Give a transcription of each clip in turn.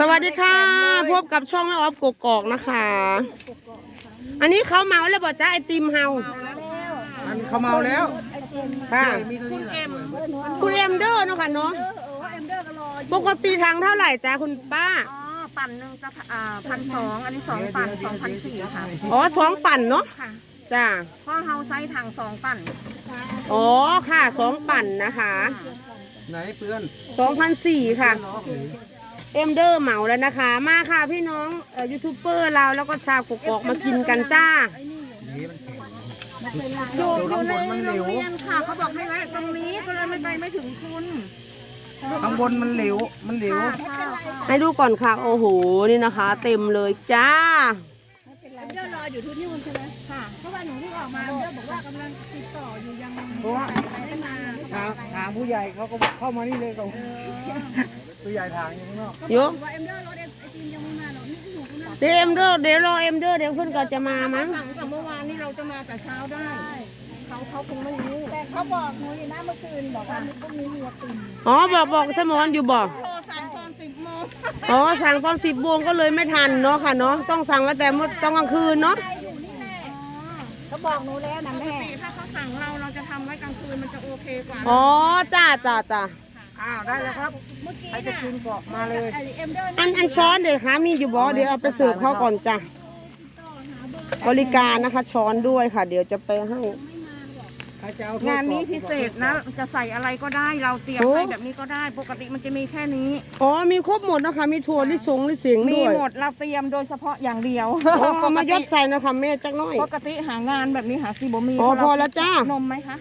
สวัสดีค่ะ พบกับช่องแม่ออฟกกอกนะคะ อันนี้เขาเมาแล้วบอกจ้าไอติมเฮาอันเขาเมาแล้วค่ะมีตัวนี้แหละคุณเอ็มเดอร์เนาะค่ะเนาะปกติทางเท่าไหร่จ้าคุณป้าอ๋อปั่นหนึ่งจะอ่าพันสองอันนี้สองปั่นสองพันสี่ค่ะอ๋อสองปั่นเนาะค่ะจ้าเพราะเฮาไซส์ถังสองปั่นอ๋อค่ะสองปั่นนะคะ ไหนเพื่อนสองพันสี่ค่ะน้องหรือ เอ็มเดอร์เหมาแล้วนะคะ มาค่ะพี่น้องเอ่อยูทูบเบอร์เราแล้วก็ชาวกกอกมากินกันจ้านี่มันแข็งอยู่อยู่ในข้างบนมันเหลโรวงเรียนค่ะเขาบอกให้แวะตรงนี้ก็เลยไม่ไปไม่ถึงคุณข้างบนมันเหลวมันเหลวค่ะให้ดูก่อนค่ะ โอ้โหนี่นะคะ เต็มเลยจ้าเดี๋ยวรออยู่ที่นี่ใช่ไหมค่ะเพราะว่าหนูที่ออกมาเดี๋ยวบอกว่ากำลังติดต่ออยู่ยังเพราะว่าไม่มาถามถามผู้ใหญ่เขาก็เข้ามานี่เลยตรง ผู้ใหญ่ทางอยู่ข้างนอกโยว่าเอ็มเดอร์รถไอติมยังไม่มาหรอกนี่หนูก็นั่งเดี๋ยวเอ็มเดอร์เดี๋ยวรอเอ็มเดอร์เดี๋ยวเพื่อนก็จะมามั้งสั่งแต่เมื่อวานนี่เราจะมาแต่เช้าได้ เขาเขาคงไม่รู้แต่เขาบอกหนูอยู่นะเมื่อคืนบอกว่าพรุ่งนี้มีติมอ๋อบอกบอกสมอนอยู่บอกโทรสั่งตอนสิบโมงอ๋อสั่งตอนสิบโมงก็เลยไม่ทันเนาะค่ะเนาะต้องสั่งไว้แต่เมื่อตอนกลางคืนเนาะเขาบอกหนูแล้วนะแม่ถ้าเขาสั่งเราเราจะทำไว้กลางคืนมันจะโอเคกว่าอ๋อจ้าจ้าจ้า อ้าวได้แล้วครับใครจะกินก็มาเลยเอ็มเดอร์อันอันช้อนเดี๋ยวคะมีอยู่บอเดี๋ยวเอาไปเสิร์ฟเขาก่อนจ้ะบริการนะคะช้อนด้วยค่ะ เดี๋ยวจะไปให้ ใครจะเอางานนี้พิเศษนะ จะใส่อะไรก็ได้เราเตรียมโอ้ ให้แบบนี้ก็ได้ ปกติมันจะมีแค่นี้ อ๋อมีครบหมดนะคะมีถั่วลิสงลิสิงมีด้วยหมดเราเตรียมโดยเฉพาะอย่างเดียวอ๋อเอามายดใส่นะคะแม่จักหน้อย ปกติหางานแบบนี้หาซีบมีอ๋อเพระพอแล้วจ้า นมไหมคะ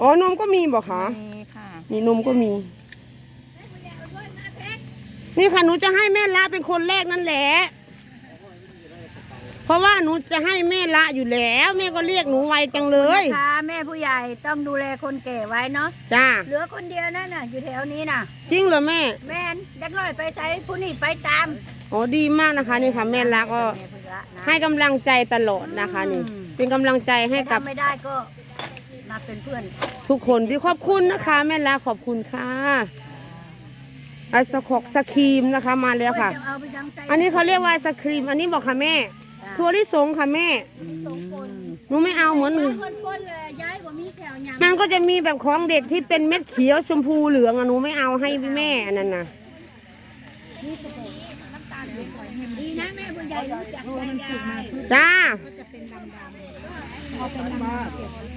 อ๋อนมก็มีบอกคะมีค่ะ นี่นมก็มี นี่ค่ะหนูจะให้แม่ละเป็นคนแรกนั่นแหละ เพราะว่าหนูจะให้แม่ละอยู่แล้ว แม่ก็เรียกหนูไวจังเลย ค่ะแม่ผู้ใหญ่ต้องดูแลคนแก่ไว้เนาะจ้า เหลือคนเดียวนั่นน่ะ อยู่แถวนี้น่ะ จริงเหรอแม่ แม่นเด็กน้อยไปใช้ผู้นี่ไปตามอ๋อดีมากนะคะนี่ค่ะแม่ละก็แม่ผู้ละนะให้กำลังใจตลอดนะคะนี่อืมเป็นกำลังใจให้กับถ้าไม่ได้ก็มา เป็นเพื่อนทุกคนที่ขอบคุณนะคะ แม่ละขอบคุณค่ะไอศครกสครีมนะคะมาแล้วค่ะ จะเอาไปยังใจอันนี้เขาเรียกว่าไอศครีม อันนี้บอกค่ะแม่ถั่วลิสงค่ะแม่หนูไม่เอาเหมือน คนๆเลยย้ายว่ามีแถวยังมันก็จะมีแบบของเด็กที่เป็นเม็ดเขียวชมพูเหลืองอะหนูไม่เอาให้แม่อันนั้นนะดีนะแม่ผู้ใหญ่รู้จักใจยายจ้าตัว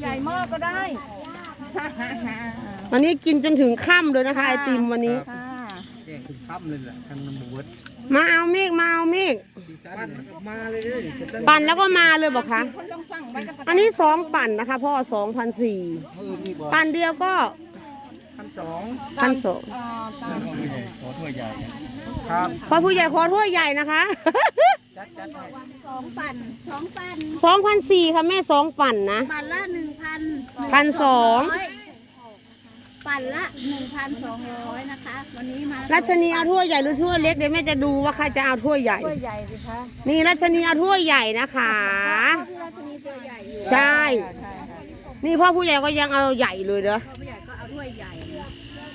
ใหญ่ๆหม้อก็ได้ วันนี้กินจนถึงค่ำเลยนะคะไอติมวันนี้ ค่ะแจ้งถึงค่ำเลยแหละทางน้ำบวชมาเอาเมฆมาเอาเมฆปั้นมาเลยเลยจะตั้งปั่นแล้วก็มาเลยบอกคะคนต้องสั่งไว้กับอันนี้สองปั่นนะคะ พ่อสองพันสี่มือนี่บอก ปั่นเดียวก็พัน สองพันสองอ่าตามขอถ้วยใหญ่ครับพอผู้ใหญ่ขอถ้วยใหญ่นะคะจัดจัดให้สองปั่นสองปั่นสองพันสี่ค่ะแม่สองปั่นนะปั่นละหนึ่งพันพันสองปั่นละหนึ่งพันสองร้อยนะคะ วันนี้มารัชนีเอาถ้วยใหญ่หรือถ้วยเล็กเดี๋ยวแม่จะดูว่าใครจะเอาถ้วยใหญ่ตัวใหญ่สิคะนี่รัชนีเอาถ้วยใหญ่นะคะพี่ราชนีตัวใหญ่อยู่ใช่ นี่พ่อผู้ใหญ่ก็ยังเอาใหญ่เลยเด้อ ผู้ใหญ่ก็เอา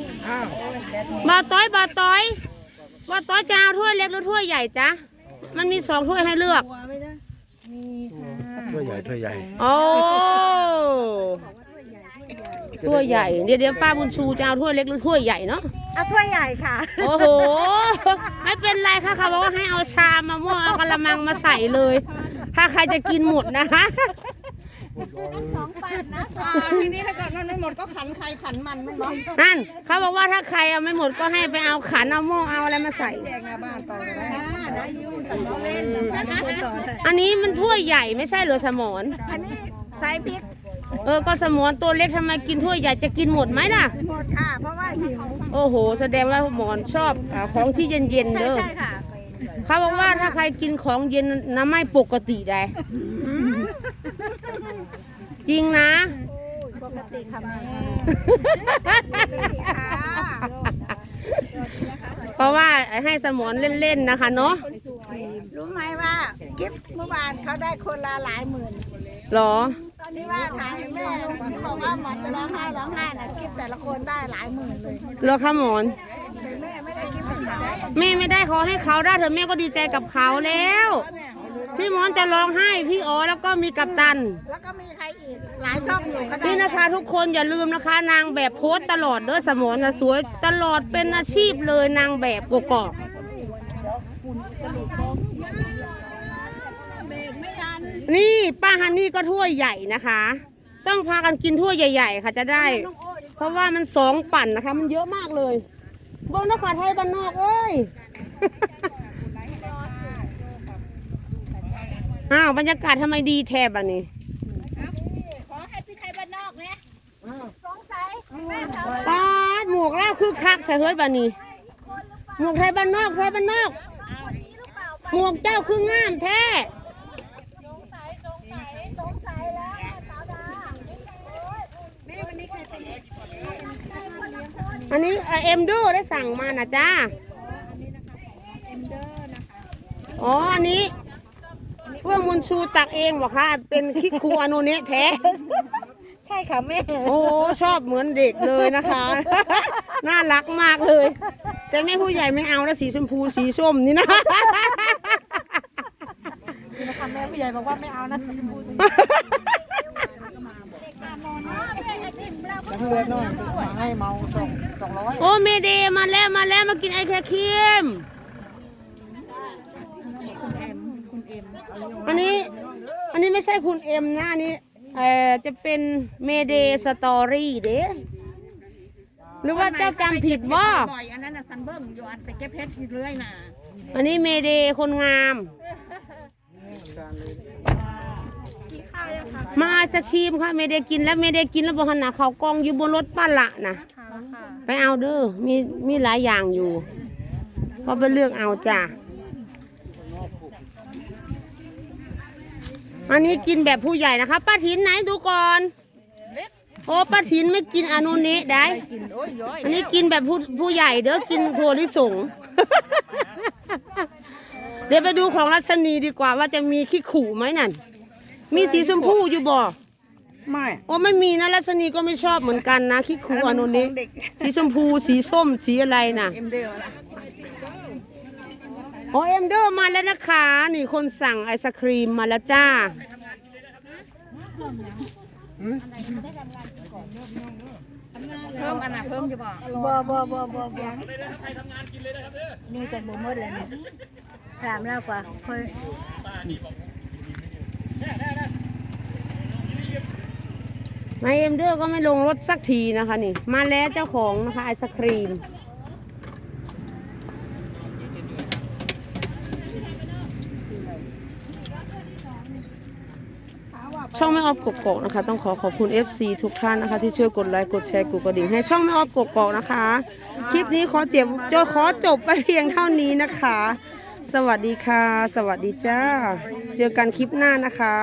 ถ้วยใหญ่อ้าวบาต้อยบาต้อยบาต้อยจะเอาถ้วยเล็กหรือถ้วยใหญ่จ๊ะมันมีสองถ้วยให้เลือกถ้วยใหญ่ถ้วยใหญ่โอ้ถ้วยใหญ่เดี๋ยวเดี๋ยวป้าบุญชูจะเอาถ้วยเล็กหรือถ้วยใหญ่เนาะเอาถ้วยใหญ่ค่ะ โอ้โห ไม่เป็นไรค่ะเขาบอกว่าให้เอาชามมาม่วงเอากระมังมาใส่เลย ถ้าใครจะกินหมดนะคะ สองปั่นนะอ่าทีนี้ถ้าเกิดมันไม่หมดก็ขันใครขันมันมันบอกนั่น เขาบอกว่าถ้าใครเอาไม่หมดก็ให้ไปเอาขันเอาหม้อเอาอะไรมาใส่ แจกหน้าบ้านต่อก็ได้ได้ยุ่งสั่งเล่นสั่งคนต่อแต่อันนี้มันถ้วยใหญ่ไม่ใช่เหรอสมอนอันนี้ไซส์พริกเออก็สมอนตัวเล็กทำไมกินถ้วยใหญ่จะกินหมดไหมล่ะ หมดค่ะ เพราะว่าหิวโอ้โห แสดงว่าหมอนชอบอาของที่เย็นๆใช่เด้อใช่ค่ะ เขาบอกว่าถ้าใครกินของเย็นนะไม่ปกติได้ จริงนะ ปกติค่ะแม่เพราะว่าให้สมอนเล่นๆนะคะเนาะรู้ไหมว่ากิฟต์เมื่อวานเขาได้คนละหลายหมื่น หรอ ตอนที่ว่าถ่ายแม่ที่บอกว่าหมอจะร้องไห้ร้องไห้น่ะคลิปแต่ละคนได้หลายหมื่นเลยเหรอคะหมอน แต่แม่ไม่ได้คลิปกับเขาแม่ไม่ได้ขอให้เขาได้เถอะแม่ก็ดีใจกับเขาแล้ว พี่หมอนจะร้องไห้พี่อ๋อแล้วก็มีกัปตัน แล้วก็มีใครอีก หลายช่องอยู่ก็ได้นี่นะคะทุกคนอย่าลืมนะคะ นางแบบโพสต์ตลอดเด้อสมอนนะสวยตลอดเป็นอาชีพเลยนางแบบกกอกเบรกไม่ทันนี่ป้าฮันนี่ก็ถ้วยใหญ่นะคะ ต้องพากันกินถ้วยใหญ่ ๆ ค่ะจะได้ เพราะว่ามันสองปั่นนะคะ มันเยอะมากเลยเบิ้งนครไทยบ้านนอกเอ้ย อ้าวบรรยากาศทำไมดีแทบอะนี่ขอให้พี่ไทยบ้านนอกเนี่ยสงสัยแม่สาวปาดหมวกแล้วคือคักแต่เฮ้ยบ้านี้ หมวกไทยบ้านนอกไทยบ้านนอก หมวกเจ้าคืองามแท้สงสัยแล้วแม่สาวดาแม่วันนี้ใครเป็นอันนี้เอ็มดูได้สั่งมานะจ้าอ๋ออันนี้ เพื่องมุนชูตักเองเหรอคะเป็นคิกคูอโนเนะแท้ ใช่ค่ะแม่ โอ้ชอบเหมือนเด็กเลยนะคะ น่ารักมากเลย แต่แม่ผู้ใหญ่ไม่เอาแล้วสีชมพูสีส้มนี่นะ นะคะแม่ผู้ใหญ่บอกว่าไม่เอานะสีชมพูจะเพื่อนน้อยมาให้เมาสองสองร้อยโอ้เมเดย์มาแล้วมาแล้วมากินไอแคครีม อันนี้อันนี้ไม่ใช่คุณเอ็มนะอันนี้เอ่อจะเป็นเมเดย์สตอรี่เด้หรือว่าเจ้าจำผิดว่าบ่อยอันนั้นน่ะซันเบิ้งอยู่อันไปเก็บเพชรอยู่เรื่อยน่ะอันนี้เมเดย์คนงาม มาไอศครีมค่ะเมเดย์กินแล้วเมเดย์กินแล้วบอกหันนะเขาวกล้องอยู่บนรถป้าละนะไปเอาเด้อมีมีหลายอย่างอยู่ก็ไปเลือกเอาจ้ะ อันนี้กินแบบผู้ใหญ่นะคะป้าถินไหนดูก่อนโอ้ป้าถินไม่กินอานุเนะได้กินโอ้ยย้อยอันนี้กินแบบผู้ผู้ใหญ่เด้อกินถั่วลิสงเดี๋ยวไปดูของรัชนีดีกว่าว่าจะมีขี้ขู่ไหมนั่น มีสีชมพูอยู่บ่ไม่โอ้ไม่มีนะรัชนีก็ไม่ชอบเหมือนกันนะขี้ขู่อนุนี้ สีชมพูสีส้มสีอะไรน่ะ เอ็มเดียวโอ้เอ็มโดมาแล้วนะคะ นี่คนสั่งไอศครีมมาแล้วจ้าเพิ่มอันน่ะเพิ่มจะบอกบ่บ่บ่บ่บ่นี่จะบ่หมดแล้วนี่ยถามแล้วกว่าเคยนายเอ็มเดอร์ก็ไม่ลงรถสักทีนะคะนี่ มาแล้วเจ้าของนะคะไอศครีม ช่องไม่ออฟกกอกนะคะ ต้องขอขอบคุณ FC ทุกท่านนะคะ ที่ช่วยกดไลค์กดแชร์กดกระดิ่งให้ช่องไม่ออฟกกอกนะคะ คลิปนี้ขอเจ็บจะขอจบไปเพียงเท่านี้นะคะ สวัสดีค่ะ สวัสดีจ้า เจอกันคลิปหน้านะคะ